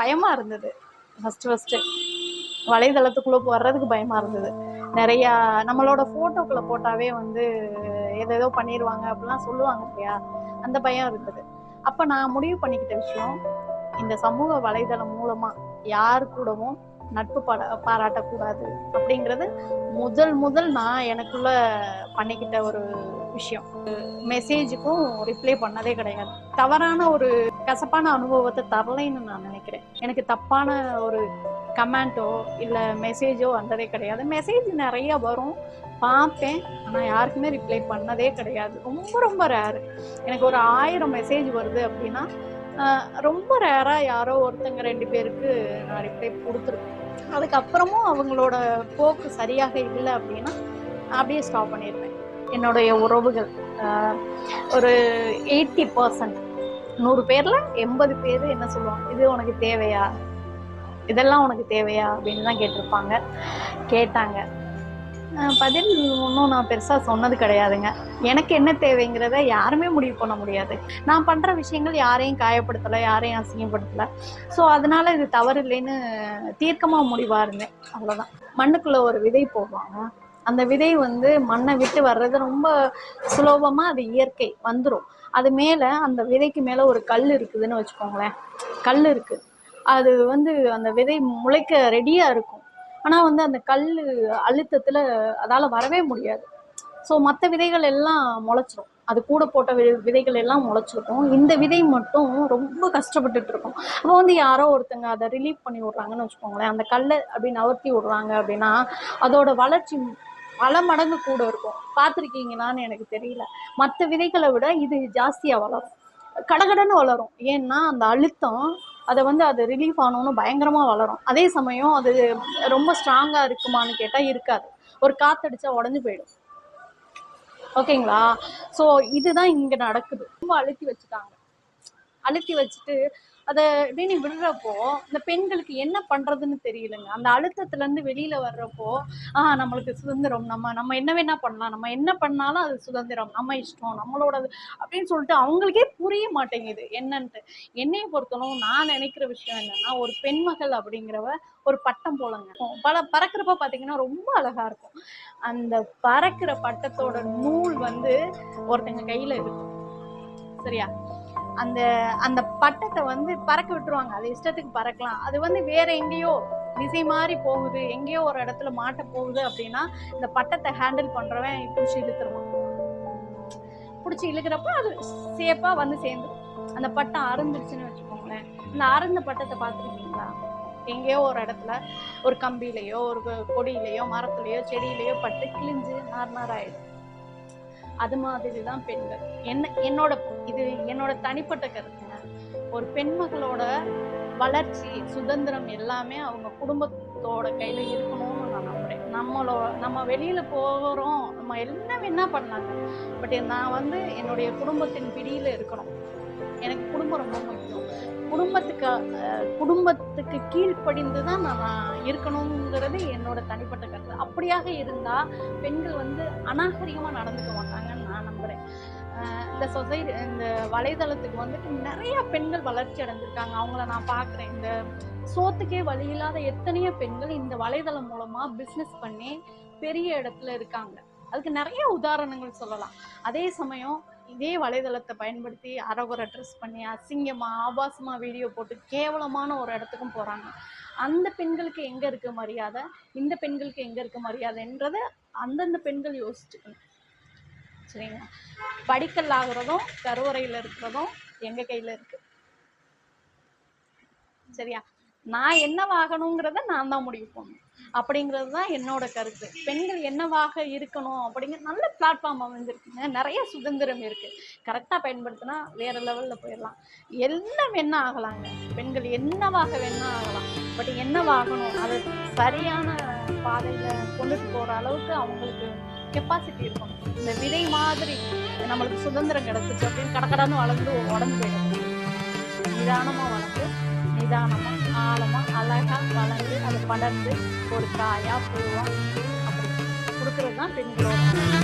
பயமாக இருந்தது. First first வலைதளத்துக்குள்ளே வர்றதுக்கு பயமாக இருந்தது. நிறையா நம்மளோட ஃபோட்டோக்களை போட்டாவே வந்து ஏதேதோ பண்ணிடுவாங்க அப்படிலாம் சொல்லுவாங்க இல்லையா? அந்த பயம் இருந்தது. அப்போ நான் முடிவு பண்ணிக்கிட்ட விஷயம் இந்த சமூக வலைதளம் மூலமாக யார் கூடவும் நட்பு பாட பாராட்டக்கூடாது அப்படிங்கிறது முதல் முதல் நான் எனக்குள்ள பண்ணிக்கிட்ட ஒரு விஷயம். மெசேஜுக்கும் ரிப்ளை பண்ணதே கிடையாது. தவறான ஒரு கசப்பான அனுபவத்தை தரலைன்னு நான் நினைக்கிறேன். எனக்கு தப்பான ஒரு கமெண்ட்டோ இல்லை மெசேஜோ வந்ததே கிடையாது. மெசேஜ் நிறைய வரும். பார்ப்பேன் ஆனால் யாருக்குமே ரிப்ளை பண்ணதே கிடையாது. ரொம்ப ரொம்ப ரேரு எனக்கு ஒரு ஆயிரம் மெசேஜ் வருது அப்படின்னா ரொம்ப ரேராக யாரோ ஒருத்தங்க ரெண்டு பேருக்கு நான் ரிப்ளை கொடுத்துருப்பேன் அதுக்கப்புறமும் அவங்களோட போக்கு சரியாக இல்லை அப்படின்னா அப்படியே ஸ்டாப் பண்ணிடுவேன் என்னுடைய உறவுகள். ஒரு எயிட்டி பர்சன்ட். நூறு பேரில் எண்பது பேர் என்ன சொல்லுவாங்க இது உனக்கு தேவையா? இதெல்லாம் உனக்கு தேவையா? அப்படின்னு தான் கேட்டிருப்பாங்க. கேட்டாங்க. பதில் ஒன்றும் நான் பெருசாக சொன்னது கிடையாதுங்க. எனக்கு என்ன தேவைங்கிறத யாருமே முடிவு பண்ண முடியாது. நான் பண்ணுற விஷயங்கள் யாரையும் காயப்படுத்தலை யாரையும் அசிங்கப்படுத்தலை. ஸோ அதனால இது தவறு இல்லைன்னு தீர்க்கமாக முடிவாக இருந்தேன் அவ்வளோதான் மண்ணுக்குள்ளே ஒரு விதை போடுவாங்க. அந்த விதை வந்து மண்ணை விட்டு வர்றது ரொம்ப சுலபமாக அது இயற்கை வந்துடும் அது மேலே அந்த விதைக்கு மேலே ஒரு கல் இருக்குதுன்னு வச்சுக்கோங்களேன். கல் இருக்குது அது வந்து அந்த விதை முளைக்க ரெடியாக இருக்கும். ஆனால் வந்து அந்த கல் அழுத்தத்தில் அதால் வரவே முடியாது. ஸோ மற்ற விதைகள் எல்லாம் முளைச்சிரும். அது கூட போட்ட வி விதைகள் எல்லாம் முளைச்சிருக்கும். இந்த விதை மட்டும் ரொம்ப கஷ்டப்பட்டுட்டு இருக்கும். அப்போ வந்து யாரோ ஒருத்தங்க அதை ரிலீவ் பண்ணி விட்றாங்கன்னு வச்சுக்கோங்களேன். அந்த கல்லை அப்படி நவர்த்தி விட்றாங்க அப்படின்னா அதோட வளர்ச்சி பல மடங்கு கூட இருக்கும். பார்த்துருக்கீங்களான்னு எனக்கு தெரியல. மற்ற விதைகளை விட இது ஜாஸ்தியாக வளரும். கடகடன்னு வளரும். ஏன்னா அந்த அழுத்தம் அதை வந்து அது ரிலீஃப் ஆனோன்னு பயங்கரமாக வளரும். அதே சமயம் அது ரொம்ப ஸ்ட்ராங்காக இருக்குமான்னு கேட்டால் இருக்காது. ஒரு காத்தடிச்சா உடஞ்சி போயிடும். ஓகேங்களா? ஸோ இதுதான் இங்கே நடக்குது. ரொம்ப அழுத்தி வச்சுட்டாங்க. அழுத்தி வச்சுட்டு அதை இப்படின்னு விடுறப்போ இந்த பெண்களுக்கு என்ன பண்றதுன்னு தெரியலங்க. அந்த அழுத்தத்துல இருந்து வெளியில வர்றப்போ ஆஹ் நம்மளுக்கு சுதந்திரம் நம்ம நம்ம என்ன வேணா பண்ணலாம். நம்ம என்ன பண்ணாலும் அது சுதந்திரம் நம்ம இஷ்டம் நம்மளோடது அப்படின்னு சொல்லிட்டு அவங்களுக்கே புரிய மாட்டேங்குது. என்னன்ட்டு. என்னைய பொறுத்தளவு நான் நினைக்கிற விஷயம் என்னன்னா ஒரு பெண்மகள் அப்படிங்கிறவ ஒரு பட்டம் போலங்க. பல பறக்கிறப்ப பாத்தீங்கன்னா ரொம்ப அழகா இருக்கும். அந்த பறக்கிற பட்டத்தோட நூல் வந்து ஒருத்தங்க கையில இருக்கும். சரியா? அந்த அந்த பட்டத்தை வந்து பறக்க விட்டுருவாங்க. அது இஷ்டத்துக்கு பறக்கலாம். அது வந்து வேற எங்கேயோ திசை மாறி போகுது. எங்கேயோ ஒரு இடத்துல மாட்ட போகுது அப்படின்னா இந்த பட்டத்தை ஹேண்டில் பண்றவன் பிடிச்சி இழுத்துருவான். பிடிச்சி இழுக்கிறப்ப அது சேஃபா வந்து சேர்ந்து அந்த பட்டம் அருந்துருச்சுன்னு வச்சுக்கோங்களேன். இந்த அருந்த பட்டத்தை பார்த்துருக்கீங்களா? எங்கேயோ ஒரு இடத்துல ஒரு கம்பியிலையோ ஒரு கொடியிலையோ மரத்துலையோ செடியிலையோ பட்டு கிழிஞ்சு நார் நார் ஆயிடும் அது மாதிரி தான் பெண்கள். என்ன என்னோட இது என்னோட தனிப்பட்ட கருத்துங்க ஒரு பெண்மகளோட வளர்ச்சி சுதந்திரம் எல்லாமே அவங்க குடும்பத்தோட கையில இருக்கணும்னு நான் நம்புறேன். நம்மளோ நம்ம வெளியில போகிறோம் நம்ம என்ன வேணா பண்ணலாங்க பட் நான் வந்து என்னுடைய குடும்பத்தின் பிடியில இருக்கணும். எனக்கு குடும்பம் ரொம்ப முக்கியம். குடும்பத்துக்கு குடும்பத்துக்கு கீழ்ப்படிந்து தான் நான் இருக்கணுங்கிறது என்னோட தனிப்பட்ட கருத்து. அப்படியாக இருந்தா பெண்கள் வந்து அநாகரிகமா நடந்துக்க மாட்டாங்க. நம்புறேன் இந்த சொசைட்டி இந்த வலைதளத்துக்கு வந்துட்டு நிறைய பெண்கள் வளர்ச்சி அடைஞ்சிருக்காங்க. அவங்கள நான் பார்க்குறேன் இந்த சோத்துக்கே வழி இல்லாத எத்தனையோ பெண்கள் இந்த வலைதளம் மூலமா பிஸ்னஸ் பண்ணி பெரிய இடத்துல இருக்காங்க. அதுக்கு நிறைய உதாரணங்கள் சொல்லலாம். அதே சமயம் இதே வலைதளத்தை பயன்படுத்தி அறகுறை ட்ரெஸ் பண்ணி அசிங்கமா ஆபாசமா வீடியோ போட்டு கேவலமான ஒரு இடத்துக்கும் போறாங்க. அந்த பெண்களுக்கு எங்க இருக்கு மரியாதை? இந்த பெண்களுக்கு எங்க இருக்கு மரியாதைன்றத அந்தந்த பெண்கள் யோசிச்சுக்கணும். சரிங்களா? படிக்கல் ஆகுறதும் கருவறையில் இருக்கிறதும் எங்க கையில இருக்கு. சரியா? நான் என்னவாகணுங்கிறத நான் தான் முடிவு பண்ணணும். அப்படிங்கிறது தான் என்னோட கருத்து. பெண்கள் என்னவாக இருக்கணும் அப்படிங்கிற நல்ல பிளாட்ஃபார்ம் அமைஞ்சிருக்குங்க. நிறைய சுதந்திரம் இருக்கு. கரெக்டாக பயன்படுத்தினா வேற லெவலில் போயிடலாம். என்ன வேணா ஆகலாங்க? பெண்கள் என்னவாக வேணா ஆகலாம். பட் என்னவாகணும் அது சரியான பாதையில் கொண்டுட்டு போகிற அளவுக்கு அவங்களுக்கு கெப்பாசிட்டி இருக்கும். இந்த விதை மாதிரி நம்மளுக்கு சுதந்திரம் கிடைச்சிச்சு அப்படின்னு கடக்கடன்னு வளர்ந்து உடம்பு போயிடும் நிதானமாக வளர்ந்து நிதானமாக ஆழமாக அழகாக வளர்ந்து அது படர்ந்து ஒரு காயாக பூவாக அப்படி கொடுக்கறது தான் பெண்களோட